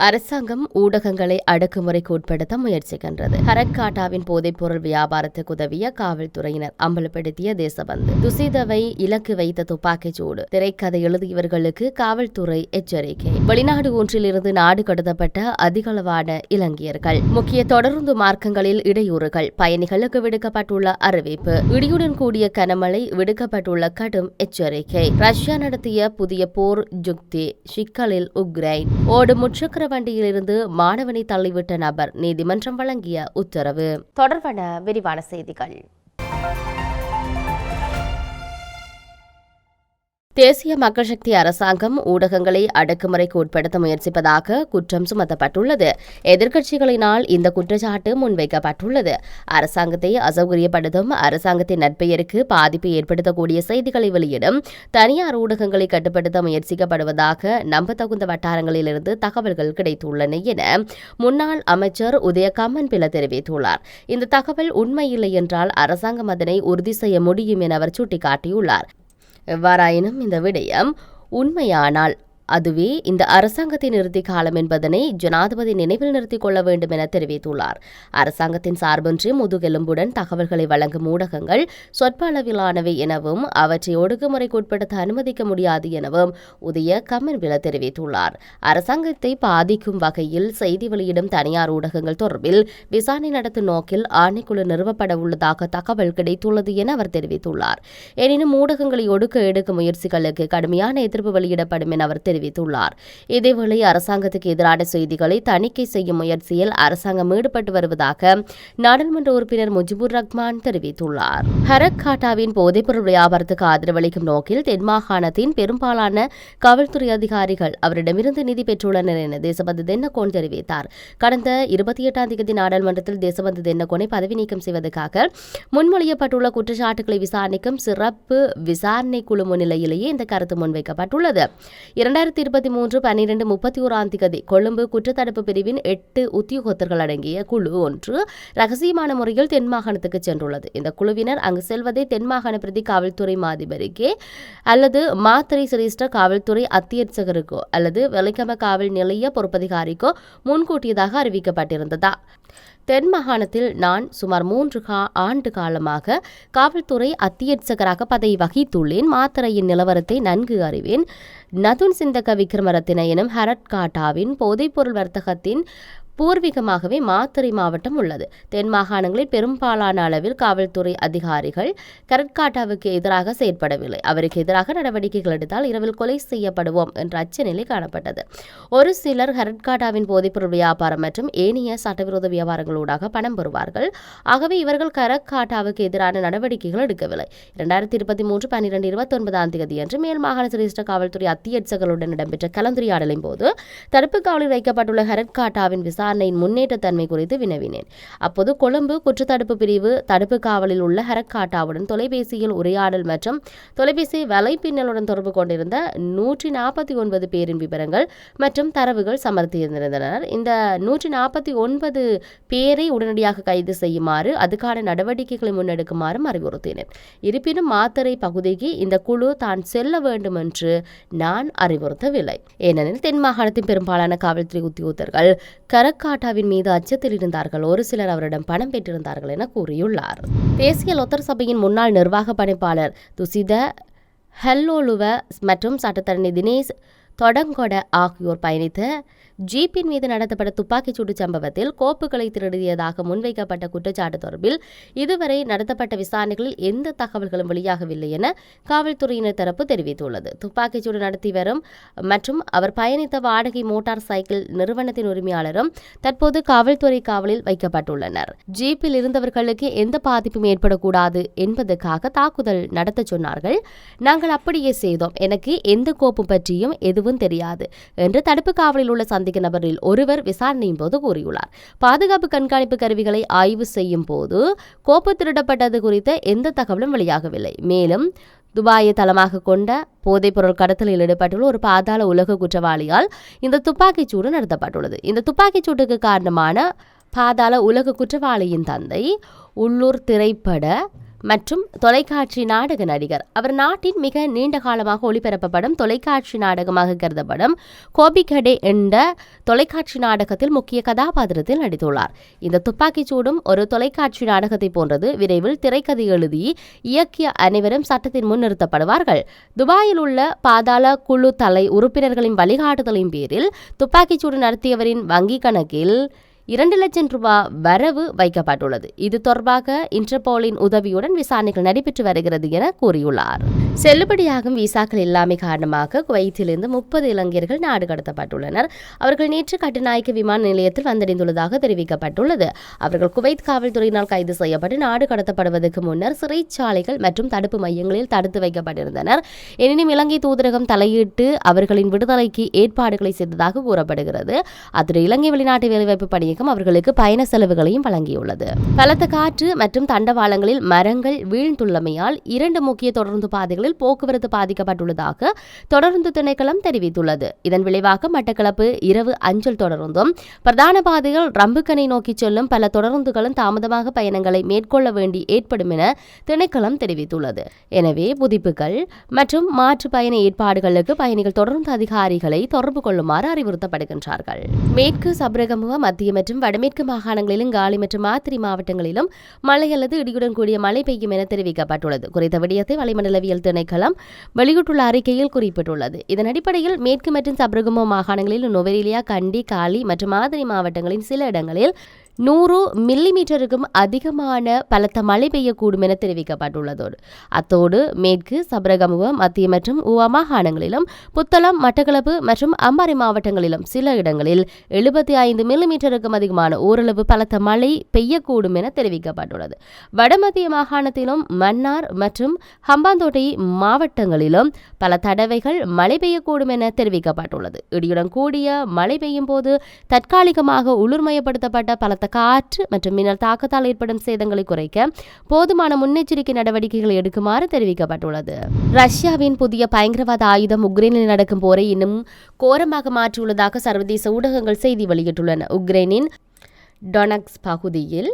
அரசாங்கம் ஊடகங்களை அடக்குமுறைக்கு உட்படுத்த முயற்சிக்கின்றது. ஹரக்காட்டாவின் போதைப்பொருள் வியாபாரத்துக்கு உதவிய காவல்துறையினர் அம்பலப்படுத்திய தேசபந்து. துசிதவை இலக்கு வைத்த துப்பாக்கிச் சூடு. திரைக்கதை எழுதியவர்களுக்கு காவல்துறை எச்சரிக்கை. வெளிநாடு ஒன்றிலிருந்து நாடு கடத்தப்பட்ட அதிகளவான இலங்கையர்கள். முக்கிய தொடருந்து மார்க்கங்களில் இடையூறுகள். பயணிகளுக்கு விடுக்கப்பட்டுள்ள அறிவிப்பு. இடியுடன் கூடிய கனமழை விடுக்கப்பட்டுள்ள கடும் எச்சரிக்கை. ரஷ்யா நடத்திய புதிய போர் ஜுக்தி சிக்கலில் உக்ரைன். ஓடும் முச்சக்கர வண்டியிலிருந்து மாணவனை தள்ளிவிட்ட நபர் நீதிமன்றம் வழங்கிய உத்தரவு. தொடர்பான விரிவான செய்திகள். தேசிய மக்கள் சக்தி அரசாங்கம் ஊடகங்களை அடக்குமுறைக்கு உட்படுத்த முயற்சிப்பதாக குற்றம் சுமத்தப்பட்டுள்ளது. எதிர்க்கட்சிகளினால் இந்த குற்றச்சாட்டு முன்வைக்கப்பட்டுள்ளது. அரசாங்கத்தை அசௌகரியப்படுத்தும் அரசாங்கத்தின் நட்பெயருக்கு பாதிப்பு ஏற்படுத்தக்கூடிய செய்திகளை வெளியிடும் தனியார் ஊடகங்களை கட்டுப்படுத்த முயற்சிக்கப்படுவதாக நம்பத்தகுந்த வட்டாரங்களிலிருந்து தகவல்கள் கிடைத்துள்ளன என முன்னாள் அமைச்சர் உதயகம்மன் பில தெரிவித்துள்ளார். இந்த தகவல் உண்மையில்லை என்றால் அரசாங்கம் அதனை உறுதி செய்ய முடியும் என அவர் சுட்டிக்காட்டியுள்ளார். எவ்வாறாயினும் இந்த விடயம் உண்மையானால் அதுவே இந்த அரசாங்கத்தின் இறுதி காலம் என்பதனை ஜனாதிபதி நினைவில் நிறுத்திக் கொள்ள வேண்டும் என தெரிவித்துள்ளார். அரசாங்கத்தின் சார்பின்றி முதுகெலும்புடன் தகவல்களை வழங்கும் ஊடகங்கள் சொற்ப அளவிலானவை எனவும் அவற்றை ஒடுக்குமுறைக்கு உட்படுத்த அனுமதிக்க முடியாது எனவும் உதய கமன்வில தெரிவித்துள்ளார். அரசாங்கத்தை பாதிக்கும் வகையில் செய்தி வெளியிடும் தனியார் ஊடகங்கள் தொடர்பில் விசாரணை நடத்தும் நோக்கில் ஆணைக்குழு நிறுவப்பட உள்ளதாக தகவல் கிடைத்துள்ளது என அவர் தெரிவித்துள்ளார். எனினும் ஊடகங்களை ஒடுக்க எடுக்கும் முயற்சிகளுக்கு கடுமையான எதிர்ப்பு வெளியிடப்படும் என அவர் தெரிவித்துள்ளார். இதேவேளை அரசாங்கத்துக்கு எதிரான செய்திகளை தணிக்கை செய்யும் முயற்சியில் அரசாங்கம் ஈடுபட்டு வருவதாக நாடாளுமன்ற உறுப்பினர் முஜிபுர் ரஹ்மான் தெரிவித்துள்ளார். ஹரக் காட்டாவின் போதைப்பொருள் வியாபாரத்துக்கு ஆதரவளிக்கும் நோக்கில் தென் மாகாணத்தின் பெரும்பாலான காவல்துறை அதிகாரிகள் அவரிடமிருந்து நிதி பெற்றுள்ளனர் என தேசபந்து தென்னகோன் தெரிவித்தார். கடந்த இருபத்தி எட்டாம் தேதி நாடாளுமன்றத்தில் தேசபந்து தென்னகோனை பதவி நீக்கம் செய்வதற்காக முன்மொழியப்பட்டுள்ள குற்றச்சாட்டுகளை விசாரணைக்கும் சிறப்பு விசாரணை குழு முன்னிலையிலேயே இந்த கருத்து முன்வைக்கப்பட்டுள்ளது. இரண்டாயிரத்தி இருபத்தி மூன்று பன்னிரண்டு முப்பத்தி ஓராம் தேதி கொழும்பு குற்றத்தடுப்பு பிரிவின் எட்டு உத்தியோகத்தர்கள் அடங்கிய குழு ஒன்று ரகசியமான முறையில் தென் மாகாணத்துக்கு சென்றுள்ளது. இந்த குழுவினர் அங்கு செல்வதை தென் மாகாண பிரதி காவல்துறை மாதிபருக்கே அல்லது மாத்திரை சிரேஷ்ட காவல்துறை அத்தியட்சகருக்கோ அல்லது வெலைக்கம காவல் நிலைய பொறுப்பதிகாரிக்கோ முன்கூட்டியதாக அறிவிக்கப்பட்டிருந்ததா? தென் மாகாணத்தில் நான் சுமார் மூன்று கா ஆண்டு காலமாக காவல்துறை அத்தியட்சகராக பதவி வகித்துள்ளேன். மாத்திரையின் நிலவரத்தை நன்கு அறிவேன். நதுன் சிந்தக விக்ரமரத்தின எனும் ஹரட்காட்டாவின் போதைப்பொருள் வர்த்தகத்தின் பூர்வீகமாகவே மாத்தறை மாவட்டம் உள்ளது. தென் மாகாணங்களில் பெரும்பாலான அளவில் காவல்துறை அதிகாரிகள் கரட்காட்டாவுக்கு எதிராக செயற்படவில்லை. அவருக்கு எதிராக நடவடிக்கைகள் எடுத்தால் இரவில் கொலை செய்யப்படுவோம் என்ற அச்சநிலை காணப்பட்டது. ஒரு சிலர் கரட்காட்டாவின் போதைப்பொருள் வியாபாரம் மற்றும் ஏனைய சட்டவிரோத வியாபாரங்களூடாக பணம் பெறுவார்கள். ஆகவே இவர்கள் கரட்காட்டாவுக்கு எதிரான நடவடிக்கைகள் எடுக்கவில்லை. இரண்டாயிரத்தி இருபத்தி மூன்று பன்னிரண்டு இருபத்தி ஒன்பதாம் தேதி என்று மேல் மாகாண சிரேஷ்ட காவல்துறை அத்தியட்சகளுடன் இடம்பெற்ற கலந்துரையாடலின் போது தடுப்பு காவலில் வைக்கப்பட்டுள்ள ஹரட்காட்டாவின் விசாரணையின் முன்னேற்றத்தன்மை குறித்து வினவினேன். அப்போது கொழும்பு குற்றத்தடுப்பு பிரிவு தடுப்பு காவலில் உள்ள ஹரக்காட்டாவுடன் தொலைபேசியில் உரையாடல் மற்றும் தொலைபேசி வலைப்பின்னலுடன் தொடர்பு கொண்டிருந்த நூற்றி நாற்பத்தி ஒன்பது பேரின் விவரங்கள் மற்றும் தரவுகள் சமர்த்தியிருந்திருந்தனர் இந்த நூற்றி நாற்பத்தி ஒன்பது பேரை உடனடியாக கைது செய்யுமாறு அதுக்கான நடவடிக்கைகளை முன்னெடுக்குமாறும் அறிவுறுத்தினர் இருப்பினும் மாத்தறை பகுதிக்கு இந்த குழு தான் செல்ல வேண்டும் என்று நான் அறிவுறுத்தவில்லை. ஏனெனில் தென் மாகாணத்தின் பெரும்பாலான காவல்துறை உத்தியோகத்தர்கள் கரக்காட்டாவின் மீது அச்சத்தில் இருந்தார்கள். ஒரு சிலர் அவரிடம் பணம் பெற்றிருந்தார்கள் என கூறியுள்ளார். தேசிய லொத்தர் சபையின் முன்னாள் நிர்வாக பணிப்பாளர் துசித ஹெல்லோலுவ மற்றும் சட்டத்தரணி தினேஷ் தொடங்கொட ஆகியோர் பயணித்த ஜீப்பின் மீது நடத்தப்பட்ட துப்பாக்கிச்சூடு சம்பவத்தில் கோப்புகளை திருடியதாக முன்வைக்கப்பட்ட குற்றச்சாட்டு தொடர்பில் இதுவரை நடத்தப்பட்ட விசாரணைகளில் எந்த தகவல்களும் வெளியாகவில்லை என காவல்துறையினர் தரப்பு தெரிவித்துள்ளது. துப்பாக்கிச்சூடு நடத்தி வரும் மற்றும் அவர் பயணித்த வாடகை மோட்டார் சைக்கிள் நிறுவனத்தின் உரிமையாளரும் தற்போது காவல்துறை காவலில் வைக்கப்பட்டுள்ளனர். ஜீப்பில் இருந்தவர்களுக்கு எந்த பாதிப்பும் ஏற்படக்கூடாது என்பதற்காக தாக்குதல் நடத்த சொன்னார்கள். நாங்கள் அப்படியே செய்தோம். எனக்கு எந்த கோப்பு பற்றியும் எதுவும் தெரியாது என்று தடுப்பு காவலில் உள்ள சந்தேக நபரில் ஒருவர் விசாரணையின் போது கூறியுள்ளார். பாதுகாப்பு கண்காணிப்பு கருவிகளை ஆய்வு செய்யும் போது கோப்பு திருடப்பட்டது குறித்த எந்த தகவலும் வெளியாகவில்லை. மேலும் துபாயை தளமாக கொண்ட போதைப்பொருள் கடத்தலில் ஈடுபட்டுள்ள ஒரு பாதாள உலக குற்றவாளியால் இந்த துப்பாக்கிச் சூடு நடத்தப்பட்டுள்ளது. இந்த துப்பாக்கிச் சூட்டுக்கு காரணமான பாதாள உலக குற்றவாளியின் தந்தை உள்ளூர் திரைப்பட மற்றும் தொலைக்காட்சி நாடக நடிகர். அவர் நாட்டின் மிக நீண்ட காலமாக ஒளிபரப்பப்படும் தொலைக்காட்சி நாடகமாக கருதப்படும் கோபிகடே என்ற தொலைக்காட்சி நாடகத்தில் முக்கிய கதாபாத்திரத்தில் நடித்துள்ளார். இந்த துப்பாக்கிச் சூடும் ஒரு தொலைக்காட்சி நாடகத்தை போன்றது விரைவில் திரைக்கதை எழுதி இயக்கிய அனைவரும் சட்டத்தின் முன் நிறுத்தப்படுவார்கள். துபாயில் உள்ள பாதாள குழு தலை உறுப்பினர்களின் வழிகாட்டுதலின் பேரில் துப்பாக்கிச்சூடு நடத்தியவரின் வங்கிக் கணக்கில் இரண்டு லட்சம் ரூபாய் வரவு வைக்கப்பட்டுள்ளது. இது தொடர்பாக இன்டர்போலின் உதவியுடன் விசாரணைகள் நடைபெற்று வருகிறது என கூறியுள்ளார். செல்லுபடியாகும் விசாக்கள் இல்லாமை காரணமாக குவைத்திலிருந்து முப்பது இளைஞர்கள் நாடு கடத்தப்பட்டுள்ளனர். அவர்கள் நேற்று கட்டுநாயக்க விமான நிலையத்தில் வந்தடைந்துள்ளதாக தெரிவிக்கப்பட்டுள்ளது. அவர்கள் குவைத் காவல்துறையினால் கைது செய்யப்பட்டு நாடு கடத்தப்படுவதற்கு முன்னர் சிறைச்சாலைகள் மற்றும் தடுப்பு மையங்களில் தடுத்து வைக்கப்பட்டிருந்தனர். எனினும் இலங்கை தூதரகம் தலையிட்டு அவர்களின் விடுதலைக்கு ஏற்பாடுகளை செய்ததாக கூறப்படுகிறது. அத்துடன் இலங்கை வெளிநாட்டு வேலைவாய்ப்பு பணியை நிர்வாகம் அவர்களுக்கு பயண செலவுகளையும் வழங்கியுள்ளது. பலத்த காற்று மற்றும் தண்டவாளங்களில் மரங்கள் வீழ்ந்துள்ளமையால் இரண்டு முக்கிய தொடர்ந்து பாதைகளில் போக்குவரத்து பாதிக்கப்பட்டுள்ளதாக தொடர்ந்து திணைக்களம் தெரிவித்துள்ளது. இதன் விளைவாக மட்டக்களப்பு இரவு அஞ்சல் தொடர்ந்தும் பிரதான பாதைகள் ரம்புக்கனை நோக்கி செல்லும் பல தொடர்ந்துகளும் தாமதமாக பயணங்களை மேற்கொள்ள வேண்டி ஏற்படும் என திணைக்களம் தெரிவித்துள்ளது. எனவே புதிப்புகள் மற்றும் மாற்று பயண ஏற்பாடுகளுக்கு பயணிகள் தொடர்ந்து அதிகாரிகளை தொடர்பு கொள்ளுமாறு அறிவுறுத்தப்படுகின்றார்கள். மேற்கு சபரகமுவ மத்திய மற்றும் மற்றும் வடமேற்கு மாகாணங்களிலும் காலி மற்றும் மாத்திரி மாவட்டங்களிலும் மழை அல்லது இடியுடன் கூடிய மழை பெய்யும் என தெரிவிக்கப்பட்டுள்ளது. குறித்த விடயத்தை வளிமண்டலவியல் திணைக்களம் வெளியிட்டுள்ள அறிக்கையில் குறிப்பிட்டுள்ளது. இதன் அடிப்படையில் மேற்கு மற்றும் சபரகமோ மாகாணங்களில் நுவரெலியா கண்டி காலி மற்றும் மாதிரி மாவட்டங்களின் சில இடங்களில் நூறு மில்லிமீட்டருக்கும் அதிகமான பலத்த மழை பெய்யக்கூடும் என தெரிவிக்கப்பட்டுள்ளதோடு அத்தோடு மேற்கு சபரகமுக மத்திய மற்றும் உவா மாகாணங்களிலும் புத்தளம் மட்டக்களப்பு மற்றும் அம்பாறை மாவட்டங்களிலும் சில இடங்களில் எழுபத்தி ஐந்து மில்லிமீட்டருக்கும் அதிகமான ஓரளவு பலத்த மழை பெய்யக்கூடும் என தெரிவிக்கப்பட்டுள்ளது. வடமத்திய மாகாணத்திலும் மன்னார் மற்றும் ஹம்பாந்தோட்டை மாவட்டங்களிலும் பல தடவைகள் மழை பெய்யக்கூடும் என தெரிவிக்கப்பட்டுள்ளது. இடியுடன் கூடிய மழை பெய்யும் போது தற்காலிகமாக உளுர்மயப்படுத்தப்பட்ட பலத்த காற்று மற்றும் மின்னல் தாக்கத்தால் ஏற்படும் சேதங்களை குறைக்க போதுமான முன்னெச்சரிக்கை நடவடிக்கைகளை எடுக்குமாறு தெரிவிக்கப்பட்டுள்ளது. ரஷ்யாவின் புதிய பயங்கரவாத ஆயுதம் உக்ரைனில் நடக்கும் போரை இன்னும் கோரமாக மாற்றியுள்ளதாக சர்வதேச ஊடகங்கள் செய்தி வெளியிட்டுள்ளன. உக்ரைனின் டொனக்ஸ் பகுதியில்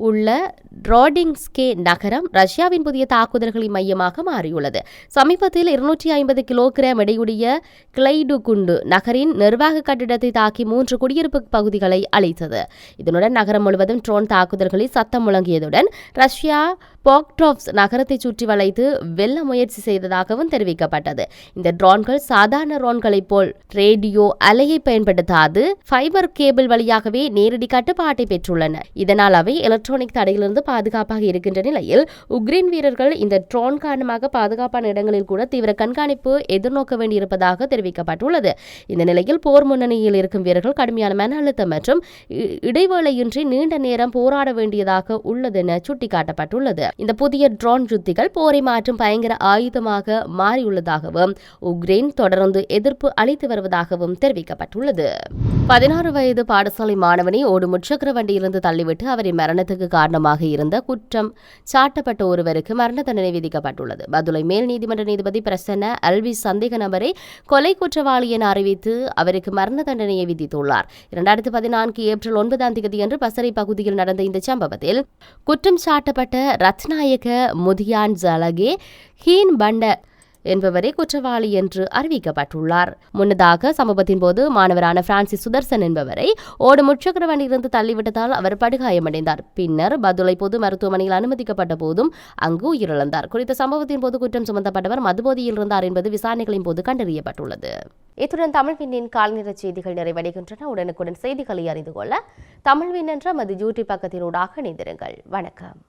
உள்ள ட்ராடிங்ஸ்கே நகரம் ரஷ்யாவின் புதிய தாக்குதல்களின் மையமாக மாறியுள்ளது. சமீபத்தில் இருநூற்றி ஐம்பது கிலோகிராம் எடையுடைய கிளைடு குண்டு நகரின் நிர்வாக கட்டிடத்தை தாக்கி மூன்று குடியிருப்பு பகுதிகளை அழித்தது. இதனுடன் நகரம் முழுவதும் ட்ரோன் தாக்குதல்களில் சத்தம் முழங்கியதுடன் ரஷ்யா பாக்டாப்ஸ் நகரத்தை சுற்றி வளைத்து வெல்ல முயற்சி செய்ததாகவும் தெரிவிக்கப்பட்டது. இந்த ட்ரோன்கள் சாதாரண ட்ரோன்களைப் போல் ரேடியோ அலையை பயன்படுத்தாது ஃபைபர் கேபிள் வழியாகவே நேரடி கட்டுப்பாட்டை பெற்றுள்ளன. இதனால் அவை எலக்ட்ரானிக் தடையிலிருந்து பாதுகாப்பாக இருக்கின்ற நிலையில் உக்ரைன் வீரர்கள் இந்த ட்ரோன் காரணமாக பாதுகாப்பான இடங்களில் கூட தீவிர கண்காணிப்பு எதிர்நோக்க வேண்டியிருப்பதாக தெரிவிக்கப்பட்டுள்ளது. இந்த நிலையில் போர் முன்னணியில் இருக்கும் வீரர்கள் கடுமையான மன அழுத்தம் மற்றும் இ- இடைவேளையின்றி நீண்ட நேரம் போராட வேண்டியதாக உள்ளது என சுட்டிக்காட்டப்பட்டுள்ளது. இந்த புதிய ட்ரோன் யுத்திகள் போரை மாற்றும் பயங்கர ஆயுதமாக மாறியுள்ளதாகவும் உக்ரைன் தொடர்ந்து எதிர்ப்பு அளித்து வருவதாகவும் தெரிவிக்கப்பட்டுள்ளது. பதினாறு வயது பாடசாலை மாணவனை ஓடு முச்சக்கர வண்டியிலிருந்து தள்ளிவிட்டு அவரின் மரணத்துக்கு காரணமாக இருந்த குற்றம் சாட்டப்பட்ட ஒருவருக்கு மரண தண்டனை விதிக்கப்பட்டுள்ளது. மதுரை மேல் நீதிமன்ற நீதிபதி பிரசன்ன அல்வி சந்தேக நபரை கொலை குற்றவாளி என அறிவித்து அவருக்கு மரண தண்டனையை விதித்துள்ளார். இரண்டாயிரத்தி பதினான்கு ஏப்ரல் ஒன்பதாம் தேதியன்று பசறை பகுதியில் நடந்த இந்த சம்பவத்தில் குற்றம் சாட்டப்பட்ட ரத்த ரத்நாயக முதியான் ஜலகே ஹீன் பண்ட என்பவரே குற்றவாளி என்று அறிவிக்கப்பட்டுள்ளார். முன்னதாக சம்பவத்தின் போது மாணவரான பிரான்சிஸ் சுதர்சன் என்பவரை ஓடு முச்சக்கர வண்டியிலிருந்து தள்ளிவிட்டதால் அவர் படுகாயமடைந்தார். பின்னர் பதுளை பொது மருத்துவமனையில் அனுமதிக்கப்பட்ட போதும் அங்கு உயிரிழந்தார். குறித்த சம்பவத்தின் போது குற்றம் சுமத்தப்பட்டவர் மதுபோதையில் இருந்தார் என்பது விசாரணைகளின் போது கண்டறியப்பட்டுள்ளது. இத்துடன் தமிழ் விண்ணின் கால்நிற செய்திகள் நிறைவடைகின்றன. உடனுக்குடன் செய்திகளை அறிந்து கொள்ள தமிழ்வின் என்ற மது யூடியூப் பக்கத்தினூடாக இணைந்திருங்கள். வணக்கம்.